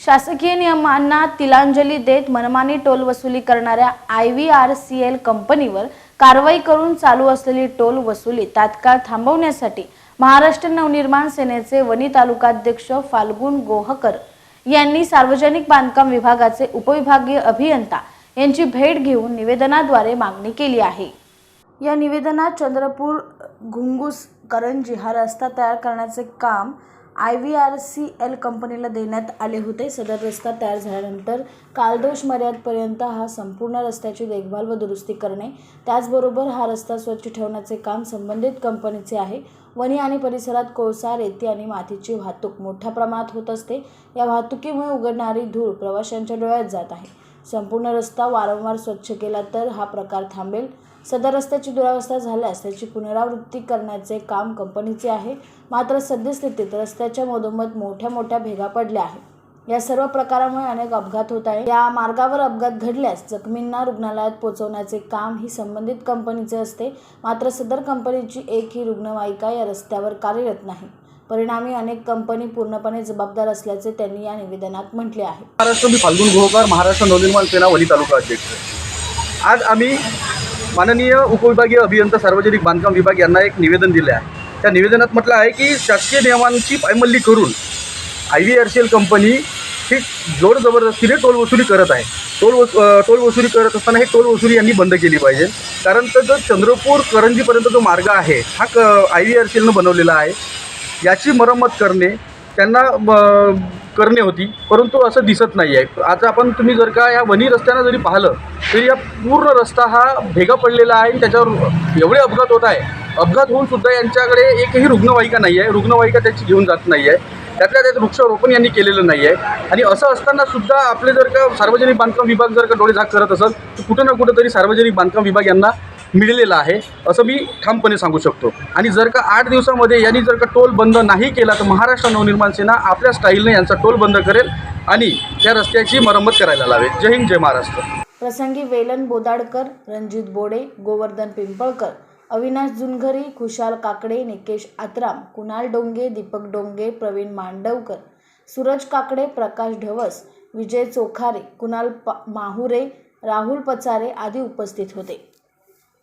शासकीय नियमांना तिलांजली देत मनमानी टोल वसुली करणाऱ्या I V R C L कंपनीवर कारवाई करून चालू असलेली टोल वसुली तात्काळ थांबवण्यासाठी महाराष्ट्र नवनिर्माण सेनेचे वणी तालुकाध्यक्ष फाल्गुन गोहकर यांनी सार्वजनिक बांधकाम विभागाचे उपविभागीय अभियंता यांची भेट घेऊन निवेदनाद्वारे मागणी केली आहे. या निवेदनात चंद्रपूर घुंगूस करंजी हा रस्ता तयार करण्याचे काम I V R C L कंपनीला देण्यात आले होते. सदर रस्ता तयार झाल्यानंतर कालदोष मर्यादपर्यंत हा संपूर्ण रस्त्याची देखभाल व दुरुस्ती करणे. त्याचबरोबर हा रस्ता स्वच्छ ठेवण्याचे काम संबंधित कंपनीचे आहे. वणी आणि परिसरात कोळसा रेती आणि मातीची वाहतूक मोठ्या प्रमाणात होत असते. या वाहतुकीमुळे उघडणारी धूळ प्रवाशांच्या डोळ्यात जात आहे. संपूर्ण रस्ता वारंवार स्वच्छ केला तर हा प्रकार थांबेल. सदर रस्त्याची दुरावस्था झाल्यास त्याची पुनरावृत्ती करण्याचे काम कंपनीचे आहे. मात्र सद्यस्थितीत रस्त्याच्या मधोमध मोठ्या मोठ्या भेगा पडल्या आहेत. या सर्व प्रकारामुळे अनेक अपघात होत आहे या मार्गावर अपघात घडल्यास जखमींना रुग्णालयात पोहोचवण्याचे काम ही संबंधित कंपनीचे असते. मात्र सदर कंपनीची एकही रुग्णवाहिका या रस्त्यावर कार्यरत नाही. परिणामी अनेक कंपनी पूर्णपणे जबाबदार असल्याचे त्यांनी या निवेदनात म्हटले आहे. महाराष्ट्र मी फाल्गुन गोहकर महाराष्ट्र नवनिर्माण सेना वली तालुका अध्यक्ष. आज आम्ही माननीय उपविभागीय अभियंता सार्वजनिक बांधकाम विभाग यांना एक निवेदन दिले आहे त्या निवेदनात म्हटलं आहे की शासकीय नियमांची पायमल्ली करून I V R C L company ही जोर जबरदस्तीने टोल वसुली करत आहे. टोल वस टोल वसुली करत असताना हे टोल वसुली यांनी बंद केली पाहिजे. कारण तर जो चंद्रपूर करंजीपर्यंत जो मार्ग आहे हा क आय व्ही आर सी एलनं बनवलेला आहे. याची मरम्मत करणे त्यांना म, करणे होती परंतु असं दिसत नाही आहे आज आपण तुम्ही जर का या वनी रस्त्यानं जरी पाहिलं तरी या पूर्ण रस्ता हा भेगा पडलेला आहे आणि त्याच्यावर एवढे अपघात होत आहे. अपघात होऊन सुद्धा यांच्याकडे एकही रुग्णवाहिका नाही आहे रुग्णवाहिका त्याची घेऊन जात नाही आहे त्यातल्या त्यात वृक्षारोपण यांनी केलेलं नाही आहे आणि असं असताना सुद्धा आपले जर का सार्वजनिक बांधकाम विभाग जर का डोळे झाक करत असेल तर कुठं ना कुठं तरी सार्वजनिक बांधकाम विभाग यांना मिळालेला आहे. असं मी ठामपणे सांगू शकतो. आणि जर का आठ दिवसामध्ये यांनी जर का टोल बंद नाही केला तर महाराष्ट्र नवनिर्माण सेना आपल्या स्टाईलने यांचा टोल बंद करेल आणि त्या रस्त्याची मरम्मत करायला लावेल. जय हिंद जय महाराष्ट्र. प्रसंगी वेलन बोदाडकर रणजित बोडे गोवर्धन पिंपळकर अविनाश जुनघरी खुशाल काकडे निकेश आत्राम कुणाल डोंगे दीपक डोंगे प्रवीण मांडवकर सूरज काकडे प्रकाश ढवस विजय चोखारे कुणाल प माहुरे राहुल पचारे आदी उपस्थित होते.